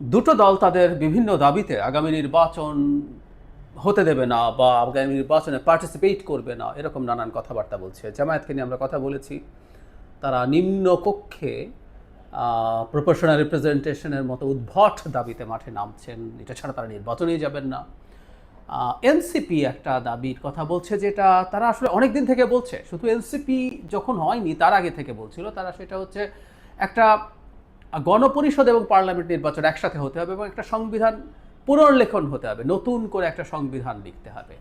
দুটো দল তাদের বিভিন্ন দাবিতে আগামী নির্বাচন হতে দেবে না বা আগামী নির্বাচনে পার্টিসিপেট করবে না, এরকম নানান কথাবার্তা বলছে। জামায়াতকে নিয়ে আমরা কথা বলেছি। তারা নিম্ন কক্ষে প্রপোর্শনাল রিপ্রেজেন্টেশনের মতো উদ্ভট দাবিতে মাঠে নামছেন। এটা ছাড়া তারা নির্বাচনেই যাবেন না। এনসিপি একটা দাবির কথা বলছে যেটা তারা আসলে অনেক দিন থেকে বলছে। শুধু এনসিপি যখন হয়নি, তার আগে থেকে বলছিল। তারা সেটা হচ্ছে একটা গণপরিষদ এবং পার্লামেন্ট নির্বাচন একসাথে হতে হবে এবং একটা সংবিধান পুনর্লেখন হতে হবে, নতুন করে একটা সংবিধান লিখতে হবে।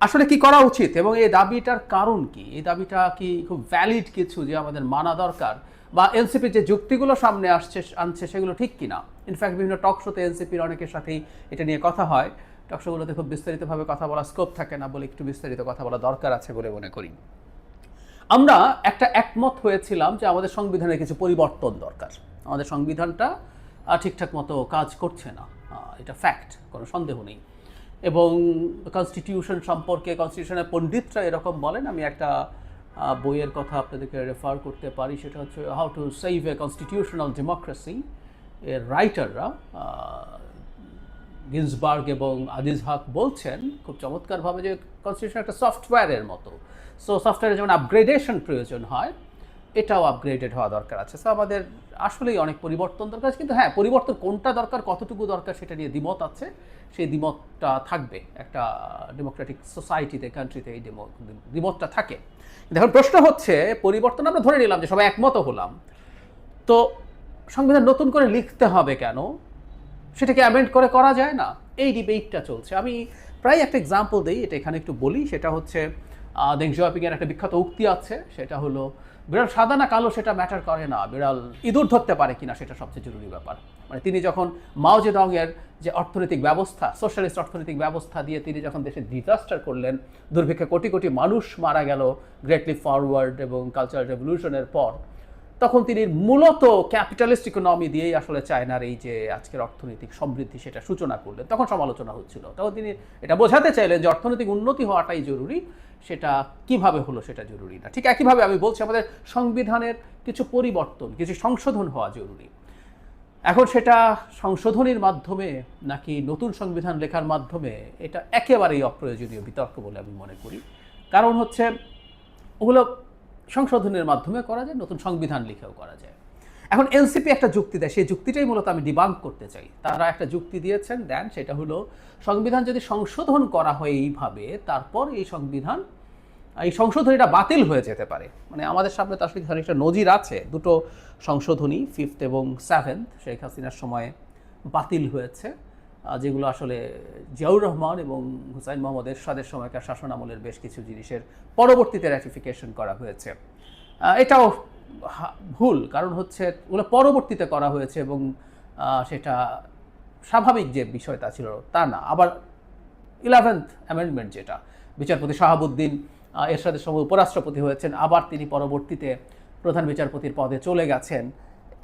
আসলে কি করা উচিত এবং এই দাবিটার কারণ কি? এই দাবিটা কি খুব ভ্যালিড কিছু যে আমাদের মানা দরকার? বা এনসিপির যে যুক্তিগুলো সামনে আসছে, আনছে সেগুলো ঠিক কিনা? ইনফ্যাক্ট বিভিন্ন টক শোতে এনসিপির অনেকের সাথেই এটা নিয়ে কথা হয়। টক শোগুলোতে খুব বিস্তারিতভাবে কথা বলা স্কোপ থাকে না বলে একটু বিস্তারিত কথা বলা দরকার আছে বলে মনে করি। আমরা একটা একমত হয়েছিলাম যে আমাদের সংবিধানে কিছু পরিবর্তন দরকার। আমাদের সংবিধানটা ঠিকঠাক মতো কাজ করছে না। এটা ফ্যাক্ট কোনো সন্দেহ নেই। এবং কনস্টিটিউশন সম্পর্কে কনস্টিটিউশনের পণ্ডিতরা এরকম বলেন, আমি একটা বইয়ের কথা আপনাদেরকে রেফার করতে পারি, সেটা হচ্ছে how to save a constitutional democracy এর রাইটাররা গিন্সবার্গ এবং আজিজ হক বলছেন, খুব চমৎকারভাবে যে কনস্টিটিউশন একটা সফটওয়্যারের মতো। সো সফটওয়্যারের যেমন আপগ্রেডেশন প্রয়োজন হয় এটাও আপগ্রেডেড হওয়া দরকার আছে। সো আমাদের আসলেই অনেক পরিবর্তন দরকার আছে। কিন্তু হ্যাঁ পরিবর্তন কোনটা দরকার, কতটুকু দরকার সেটা নিয়ে দ্বিমত আছে। সেই দ্বিমতটা থাকবে একটা ডেমোক্রেটিক সোসাইটিতে কান্ট্রিতে এই দ্বিমতটা থাকে। এখন প্রশ্ন হচ্ছে, পরিবর্তন আমরা ধরে নিলাম যে সবাই একমত হলাম। তো সংবিধান নতুন করে লিখতে হবে কেন? সেটাকে অ্যামেন্ড করে করা যায় না? এই ডিবেটটা চলছে। আমি প্রায় একটা এক্সাম্পল দিই, এটা এখানে একটু বলি। সেটা হচ্ছে দেং জিওপিংয়ের একটা বিখ্যাত উক্তি আছে, সেটা হলো, বিড়াল সাদা না কালো সেটা ম্যাটার করে না, বিড়াল ইঁদুর ধরতে পারে কিনা সেটা সবচেয়ে জরুরি ব্যাপার। মানে তিনি যখন মাও জেদংয়ের যে অর্থনৈতিক ব্যবস্থা সোশ্যালিস্ট অর্থনৈতিক ব্যবস্থা দিয়ে তিনি যখন দেশে ডিজাস্টার করলেন, দুর্ভিক্ষে কোটি কোটি মানুষ মারা গেল গ্রেটলি ফরওয়ার্ড এবং কালচারাল রেভলিউশনের পর, তখন তিনি মূলত ক্যাপিটালিস্ট ইকোনমি দিয়েই আসলে চায়নার এই যে আজকের অর্থনৈতিক সমৃদ্ধি সেটা সূচনা করলেন। তখন সমালোচনা হচ্ছিল। তখন তিনি এটা বোঝাতে চাইলেন যে অর্থনৈতিক উন্নতি হওয়াটাই জরুরি। সেটা কীভাবে হলো সেটা জরুরি না। ঠিক একইভাবে আমি বলছি আমাদের সংবিধানের কিছু পরিবর্তন, কিছু সংশোধন হওয়া জরুরি। এখন সেটা সংশোধনীর মাধ্যমে নাকি নতুন সংবিধান লেখার মাধ্যমে এটা একেবারেই অপ্রয়োজনীয় বিতর্ক বলে আমি মনে করি। কারণ হচ্ছে ওগুলো সংশোধনের মাধ্যমে করা যায়, নতুন সংবিধান লিখেও করা যায়। এখন এনসিপি একটা যুক্তি দেয়, সেই যুক্তিটাই মূলত আমি ডিবাঙ্ক করতে চাই। তারা একটা যুক্তি দিয়েছেন, দেন সেটা হলো, সংবিধান যদি সংশোধন করা হয় এইভাবে, তারপর এই সংবিধান এই সংশোধনীটা বাতিল হয়ে যেতে পারে। মানে আমাদের সামনে তো আসলে খানিকটা নজির আছে। দুটো সংশোধনী ফিফথ এবং সেভেন্থ শেখ হাসিনার সময়ে বাতিল হয়েছে যেগুলো আসলে জিয়াউর রহমান এবং হুসাইন মোহাম্মদ এরশাদের সময়কার শাসন আমলের বেশ কিছু জিনিসের পরবর্তীতে র্যাটিফিকেশন করা হয়েছে। এটাও ভুল, কারণ হচ্ছে ওগুলো পরবর্তীতে করা হয়েছে এবং সেটা স্বাভাবিক যে বিষয়টা ছিল তা না। আবার ইলেভেন্থ অ্যামেন্ডমেন্ট যেটা, বিচারপতি শাহাবুদ্দিন এরশাদের সময় উপরাষ্ট্রপতি হয়েছেন। আবার তিনি পরবর্তীতে প্রধান বিচারপতির পদে চলে গেছেন।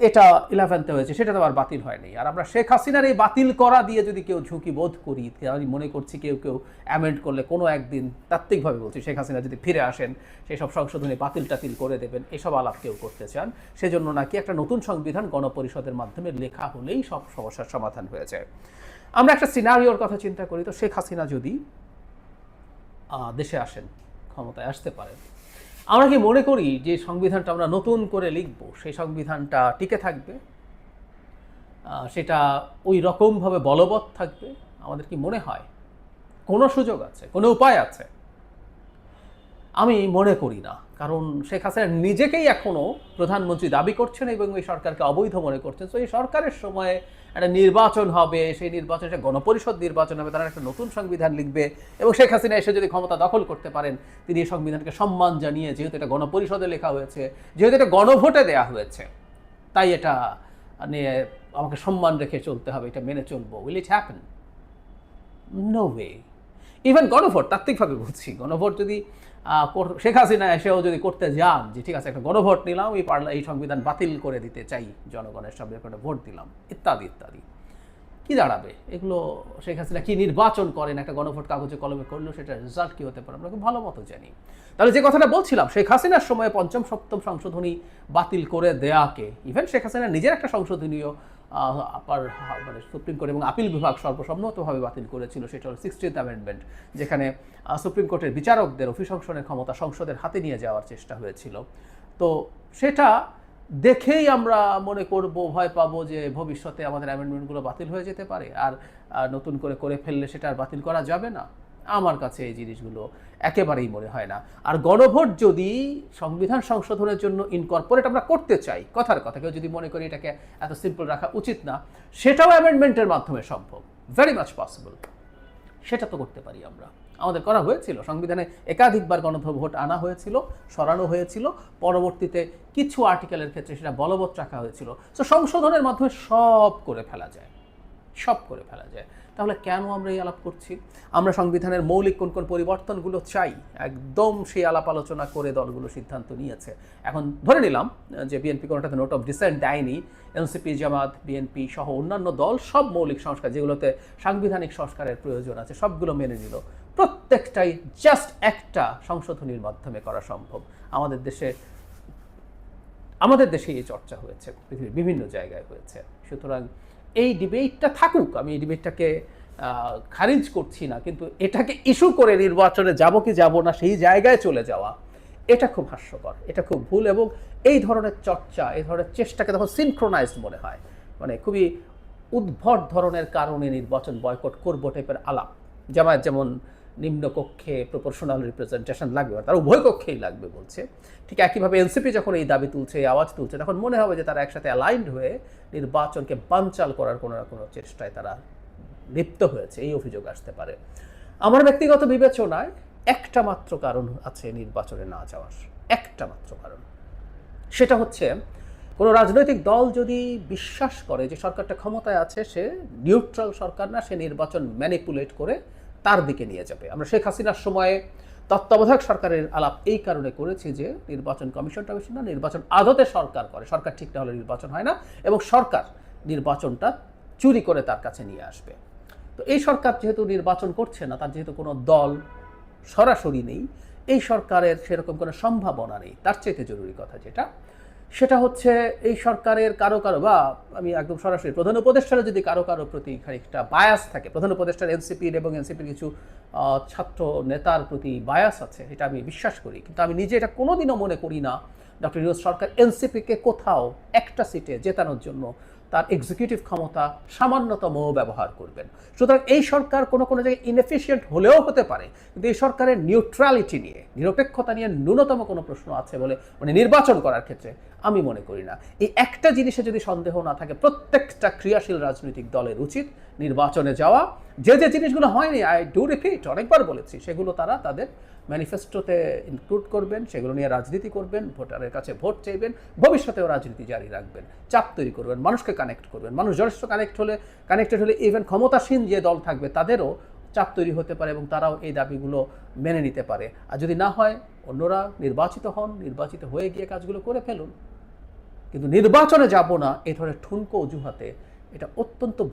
এটা ইলেভেন্থে হয়েছে, সেটা তো আবার বাতিল হয়নি। আর আমরা শেখ হাসিনার এই বাতিল করা দিয়ে যদি কেউ ঝুঁকি বোধ করি আমি মনে করছি কেউ কেউ অ্যামেন্ড করলে কোনো একদিন তাত্ত্বিকভাবে বলছি শেখ হাসিনা যদি ফিরে আসেন, সেই সব সংশোধনী বাতিল টাতিল করে দেবেন, এসব আলাপ কেউ করতে চান, সেজন্য নাকি একটা নতুন সংবিধান গণপরিষদের মাধ্যমে লেখা হলেই সব সমস্যার সমাধান হয়ে যায় আমরা একটা সিনারিওর কথা চিন্তা করি, তো শেখ হাসিনা যদি দেশে আসেন ক্ষমতায় আসতে পারেন। আমরা কি মনে করি যে সংবিধানটা আমরা নতুন করে লিখব? সেই সংবিধানটা টিকে থাকবে? সেটা ওই রকমভাবে বলবৎ থাকবে? আমাদের কি মনে হয়? কোনো সুযোগ আছে, কোনো উপায় আছে? আমি মনে করি না। কারণ শেখ হাসিনা নিজেকেই এখনও প্রধানমন্ত্রী দাবি করছেন এবং এই সরকারকে অবৈধ মনে করছেন। তো এই সরকারের সময়ে একটা নির্বাচন হবে, সেই নির্বাচন, একটা গণপরিষদ নির্বাচন হবে, তারা একটা নতুন সংবিধান লিখবে এবং শেখ হাসিনা এসে যদি ক্ষমতা দখল করতে পারেন, তিনি এই সংবিধানকে সম্মান জানিয়ে, যেহেতু এটা গণপরিষদে লেখা হয়েছে, যেহেতু এটা গণভোটে দেয়া হয়েছে, তাই এটা নিয়ে আমাকে সম্মান রেখে চলতে হবে, এটা মেনে চলবো। Will it happen no way even গণভোট, তাত্ত্বিকভাবে বলছি, গণভোট যদি শেখ হাসিনা এসেও যদি করতে যান, যে ঠিক আছে, একটা গণভোট নিলাম, এই পারলা এই সংবিধান বাতিল করে দিতে চাই, জনগণের সামনে একটা ভোট দিলাম, ইত্যাদি ইত্যাদি। কি দাঁড়াবে? এগুলো শেখ হাসিনা কী নির্বাচন করেন, একটা গণভোট কাগজে কলমে করল সেটা রেজাল্ট কী হতে পারে? আমরা খুব ভালো মতো জানি। তাহলে যে কথাটা বলছিলাম, শেখ হাসিনার সময় পঞ্চম সপ্তম সংশোধনী বাতিল করে দেয়াকে ইভেন শেখ হাসিনা নিজের একটা সংশোধনীয় আপার মানে সুপ্রিম কোর্ট এবং আপিল বিভাগ সর্বসম্মতভাবে বাতিল করেছিল, সেটা হলো সিক্সটিন্থ অ্যামেন্ডমেন্ট যেখানে সুপ্রিম কোর্টের বিচারকদের অভিশংসনের ক্ষমতা সংসদের হাতে নিয়ে যাওয়ার চেষ্টা হয়েছিল। তো সেটা দেখেই আমরা মনে করব, ভয় পাবো যে ভবিষ্যতে আমাদের অ্যামেন্ডমেন্টগুলো বাতিল হয়ে যেতে পারে, আর আর নতুন করে করে ফেললে সেটা আর বাতিল করা যাবে না। আমার কাছে এই জিনিসগুলো একেবারেই মনে হয় না। আর গণভোট যদি সংবিধান সংশোধনের জন্য ইনকর্পোরেট আমরা করতে চাই, কথার কথা, কেউ যদি মনে করি এটাকে এত সিম্পল রাখা উচিত না, সেটাও অ্যামেন্ডমেন্টের মাধ্যমে সম্ভব। ভেরি মাচ পসিবল সেটা তো করতে পারি আমরা। আমাদের করা হয়েছিল, সংবিধানে একাধিকবার গণভোট আনা হয়েছিল, সরানো হয়েছিল, পরবর্তীতে কিছু আর্টিকেলের ক্ষেত্রে সেটা বলবৎ রাখা হয়েছিল। তো সংশোধনের মাধ্যমে সব করে ফেলা যায়। সব করে ফেলা যায়। তাহলে কেন আমরা এই আলাপ করছি? আমরা সংবিধানের মৌলিক কোন কোন পরিবর্তনগুলো চাই? একদম সেই আলাপ আলোচনা করে দলগুলো সিদ্ধান্ত নিয়েছে। এখন ধরে নিলাম যে বিএনপি কোনোটাতে নোট অফ ডিসেন্ট দেয়নি, এনসিপি, জামাত, বিএনপি সহ অন্যান্য দল, সব মৌলিক সংস্কার যেগুলোতে সাংবিধানিক সংস্কারের প্রয়োজন আছে, সবগুলো মেনে নিল। প্রত্যেকটাই জাস্ট একটা সংশোধনীর মাধ্যমে করা সম্ভব। আমাদের দেশে আমাদের দেশে এই চর্চা হয়েছে, পৃথিবীর বিভিন্ন জায়গায় হয়েছে। সুতরাং এই ডিবেটটা থাকুক, আমি এই ডিবেটটাকে খারিজ করছি না, কিন্তু এটাকে ইস্যু করে নির্বাচনে যাব কি যাব না, সেই জায়গায় চলে যাওয়া, এটা খুব হাস্যকর, এটা খুব ভুল এবং এই ধরনের চর্চা, এই ধরনের চেষ্টাকে তখন সিনক্রোনাইজড মনে হয় মানে খুবই উদ্ভট ধরনের কারণে নির্বাচন বয়কট করব টাইপের আলাপ জামায়াত যেমন নিম্নকক্ষে প্রপোর্শনাল রিপ্রেজেন্টেশন লাগবে তার উভয় কক্ষেই লাগবে বলছে। ঠিক একইভাবে এনসিপি যখন এই দাবি তুলছে, এই আওয়াজ তুলছে, তখন মনে হবে যে তারা একসাথে অ্যালাইন্ড হয়ে নির্বাচনকে বানচাল করার কোনো না কোনো চেষ্টায় তারা লিপ্ত হয়েছে, এই অভিযোগ আসতে পারে। আমার ব্যক্তিগত বিবেচনায় একটা মাত্র কারণ আছে নির্বাচনে না যাওয়ার, একটা মাত্র কারণ। সেটা হচ্ছে, কোনো রাজনৈতিক দল যদি বিশ্বাস করে যে সরকারটা ক্ষমতায় আছে, সে নিউট্রাল সরকার না, সে নির্বাচন ম্যানিপুলেট করে তার দিকে নিয়ে যাবে। আমরা শেখ হাসিনার সময়ে তত্ত্বাবধায়ক সরকারের আলাপ এই কারণে করেছি যে নির্বাচন কমিশন টমিশন না, নির্বাচন আদতে সরকার করে। সরকার ঠিক না হলে নির্বাচন হয় না এবং সরকার নির্বাচনটা চুরি করে তার কাছে নিয়ে আসবে। তো এই সরকার যেহেতু নির্বাচন করছে না, তার যেহেতু কোনো দল সরাসরি নেই, এই সরকারের সেরকম কোনো সম্ভাবনা নেই। তার চাইতে জরুরি কথা যেটা সেটা হচ্ছে এই সরকারের কারও কারও বা আমি একদম সরাসরি প্রধান উপদেষ্টারও যদি কারও কারও প্রতি খানিকটা বায়াস থাকে, প্রধান উপদেষ্টার এনসিপির এবং এনসিপির কিছু ছাত্র নেতার প্রতি বায়াস আছে, এটা আমি বিশ্বাস করি। কিন্তু আমি নিজে এটা কোনোদিনও মনে করি না ডক্টর ইউনুস সরকার এনসিপিকে কোথাও একটা সিটে জেতানোর জন্য তার এক্সিকিউটিভ ক্ষমতা সামান্যতম ব্যবহার করবেন। সুতরাং এই সরকার কোনো কোনো জায়গায় ইনএফিসিয়েন্ট হলেও হতে পারে, কিন্তু এই সরকারের নিউট্রালিটি নিয়ে, নিরপেক্ষতা নিয়ে ন্যূনতম কোনো প্রশ্ন আছে বলে মানে নির্বাচন করার ক্ষেত্রে আমি মনে করি না। এই একটা জিনিসে যদি সন্দেহ না থাকে, প্রত্যেকটা ক্রিয়াশীল রাজনৈতিক দলের উচিত নির্বাচনে যাওয়া। যে যে জিনিসগুলো হয়নি আই ডু রিপিট অনেকবার বলেছি, সেগুলো তারা তাদের ম্যানিফেস্টোতে ইনক্লুড করবেন, সেগুলো নিয়ে রাজনীতি করবেন, ভোটারের কাছে ভোট চাইবেন, ভবিষ্যতেও রাজনীতি জারি রাখবেন, চাপ তৈরি করবেন, মানুষকে কানেক্ট করবেন, মানুষ যথেষ্ট কানেক্ট হলে কানেক্টেড হলে ইভেন ক্ষমতাসীন যে দল থাকবে, তাদেরও চাপ তৈরি হতে পারে এবং তারাও এই দাবিগুলো মেনে নিতে পারে। আর যদি না হয়, অন্যরা নির্বাচিত হন, নির্বাচিত হয়ে গিয়ে কাজগুলো করে ফেলুন। কিন্তু নির্বাচনে যাব না এ ধরনের ঠুনকো অজুহাতে এটা অত্যন্ত